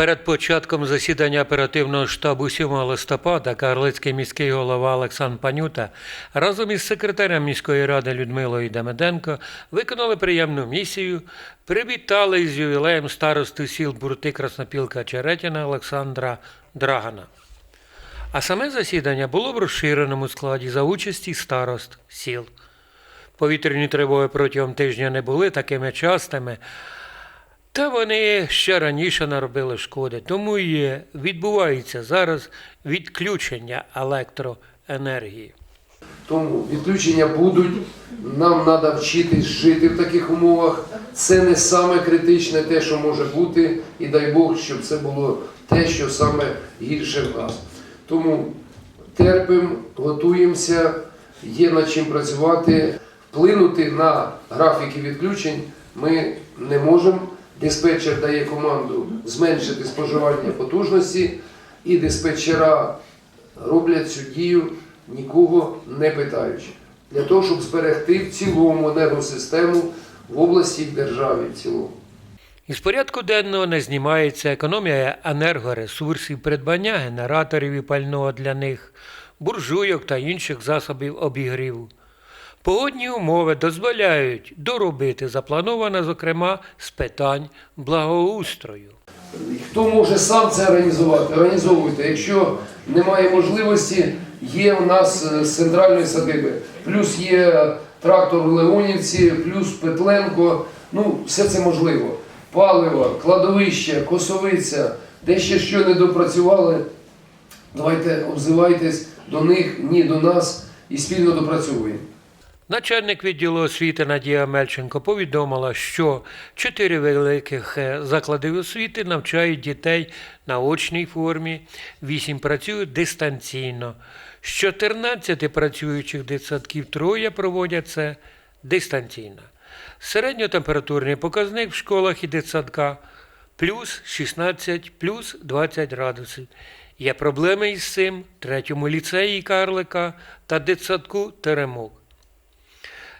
Перед початком засідання оперативного штабу 7 листопада Карлицький міський голова Олександр Панюта разом із секретарем міської ради Людмилою Демиденко виконали приємну місію, привітали із ювілеєм старосту сіл Бурти Краснопілка Черетіна Олександра Драгана. А саме засідання було в розширеному складі за участі старост сіл. Повітряні тривоги протягом тижня не були такими частими, та вони ще раніше наробили шкоди, тому і відбувається зараз відключення електроенергії. Тому відключення будуть. Нам треба вчитись жити в таких умовах. Це не саме критичне те, що може бути, і дай Бог, щоб це було те, що саме гірше в нас. Тому терпимо, готуємося, є над чим працювати. Вплинути на графіки відключень ми не можемо. Диспетчер дає команду зменшити споживання потужності, і диспетчера роблять цю дію, нікого не питаючи. Для того, щоб зберегти в цілому енергосистему в області і в державі в цілому. Із порядку денного не знімається економія енергоресурсів, придбання генераторів і пального для них, буржуйок та інших засобів обігріву. Погодні умови дозволяють доробити заплановане, зокрема, з питань благоустрою. Хто може сам це організувати? Організовуйте. Якщо немає можливості, є у нас е, з центральної садиби. Плюс є трактор в Леонівці, плюс Петленко. Ну, все це можливо. Паливо, кладовище, косовиця, де ще що не допрацювали. Давайте обзивайтесь до них, ні до нас і спільно допрацьовуємо. Начальник відділу освіти Надія Мельченко повідомила, що чотири великих е, заклади освіти навчають дітей на очній формі, вісім працюють дистанційно. З 14 працюючих дитсадків троє проводять це дистанційно. Середньотемпературний показник в школах і дитсадках плюс 16, плюс 20 градусів. Є проблеми із цим третьому ліцеї Карлика та дитсадку Теремок.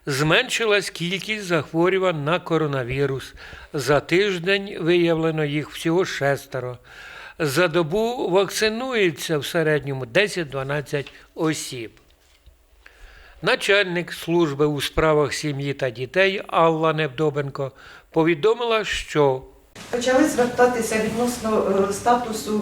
Зменшилась кількість захворювань на коронавірус. За тиждень виявлено їх всього шестеро. За добу вакцинується в середньому 10-12 осіб. Начальник служби у справах сім'ї та дітей Алла Невдобенко повідомила, що Почали звертатися відносно е, статусу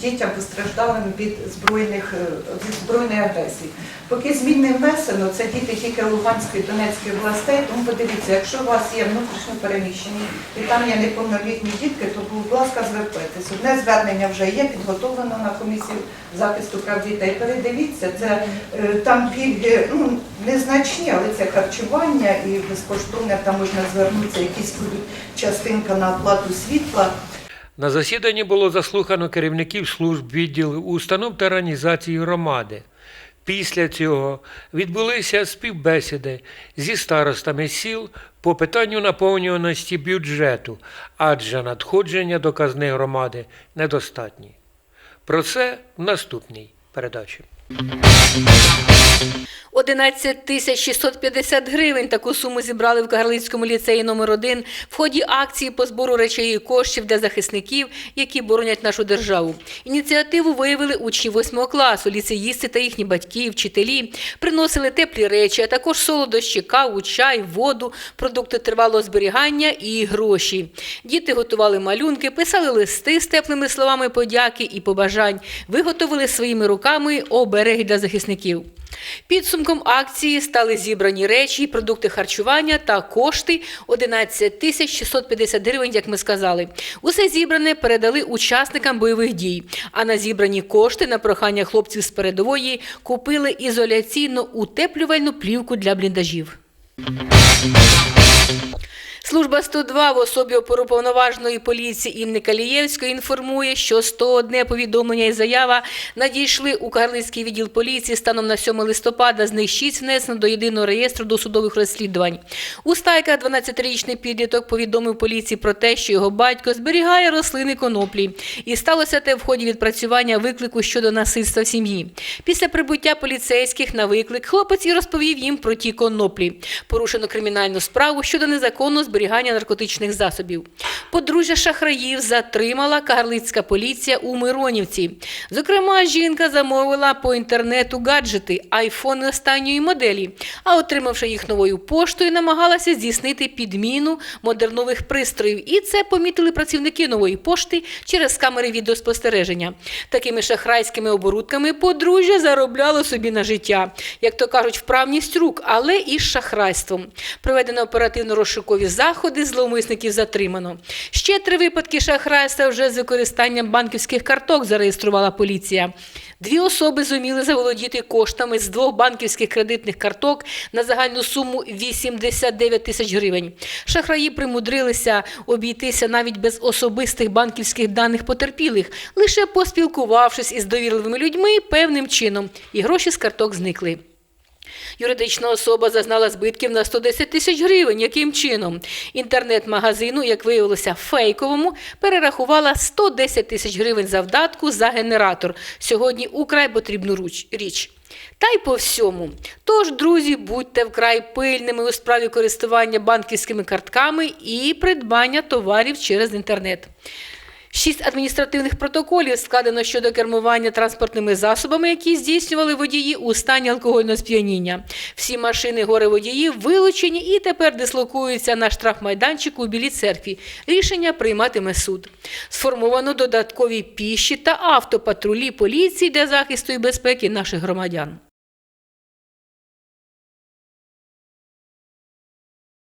дітям постраждалим від збройних е, від збройної агресії. Поки змін не внесено, це діти тільки Луганської Донецької областей. Тому подивіться, якщо у вас є внутрішньо переміщені і там є неповнолітні дітки, то будь ласка, звертайтеся. Одне звернення вже є, підготовлено на комісію захисту прав дітей. Передивіться, це е, там пільги ну, незначні, але це харчування і безкоштовне там можна звернутися, якісь будуть частинка на оплату світла. на засіданні було заслухано керівників служб відділів установ та організацій громади. Після цього відбулися співбесіди зі старостами сіл по питанню наповнюваності бюджету, адже надходження до казни громади недостатні. Про це в наступній передачі. 11 тисяч 650 гривень таку суму зібрали в Кагарлицькому ліцеї номер 1 в ході акції по збору речей і коштів для захисників, які боронять нашу державу. Ініціативу виявили учні 8 класу, ліцеїсти та їхні батьки, вчителі. Приносили теплі речі, а також солодощі, каву, чай, воду, продукти тривалого зберігання і гроші. Діти готували малюнки, писали листи з теплими словами подяки і побажань, виготовили своїми руками обереги для захисників. Підсумком акції стали зібрані речі, продукти харчування та кошти 11 тисяч 650 гривень, як ми сказали. Усе зібране передали учасникам бойових дій. А на зібрані кошти на прохання хлопців з передової купили ізоляційно утеплювальну плівку для бліндажів. Служба 102 в особі оперуповноваженої поліції Інни Калієвської інформує, що 101 повідомлення і заява надійшли у Карлицький відділ поліції станом на 7 листопада. З них 6 внесено до єдиного реєстру досудових розслідувань. У стайках 12-річний підліток повідомив поліції про те, що його батько зберігає рослини коноплі. І сталося те в ході відпрацювання виклику щодо насильства в сім'ї. Після прибуття поліцейських на виклик хлопець і розповів їм про ті коноплі. Порушено кримінальну справу щодо незаконного зберігання зберігання наркотичних засобів. Подружжя шахраїв затримала кагарлицька поліція у Миронівці. Зокрема, жінка замовила по інтернету гаджети, айфони останньої моделі, а отримавши їх новою поштою, намагалася здійснити підміну модернових пристроїв. І це помітили працівники нової пошти через камери відеоспостереження. Такими шахрайськими оборудками подружжя заробляло собі на життя, як то кажуть, вправність рук, але і з шахрайством. Проведено оперативно-розшукові заходи, зловмисників затримано. Ще три випадки шахрайства вже з використанням банківських карток зареєструвала поліція. Дві особи зуміли заволодіти коштами з двох банківських кредитних карток на загальну суму 89 тисяч гривень. Шахраї примудрилися обійтися навіть без особистих банківських даних потерпілих, лише поспілкувавшись із довірливими людьми певним чином, і гроші з карток зникли. Юридична особа зазнала збитків на 110 тисяч гривень. Яким чином? Інтернет-магазину, як виявилося, фейковому, перерахувала 110 тисяч гривень завдатку за генератор. Сьогодні украй потрібну річ. Та й по всьому. Тож, друзі, будьте вкрай пильними у справі користування банківськими картками і придбання товарів через інтернет. Шість адміністративних протоколів складено щодо кермування транспортними засобами, які здійснювали водії у стані алкогольного сп'яніння. Всі машини горе водіїв вилучені і тепер дислокуються на штрафмайданчику у Білій церкві. Рішення прийматиме суд. Сформовано додаткові піші та автопатрулі поліції для захисту і безпеки наших громадян.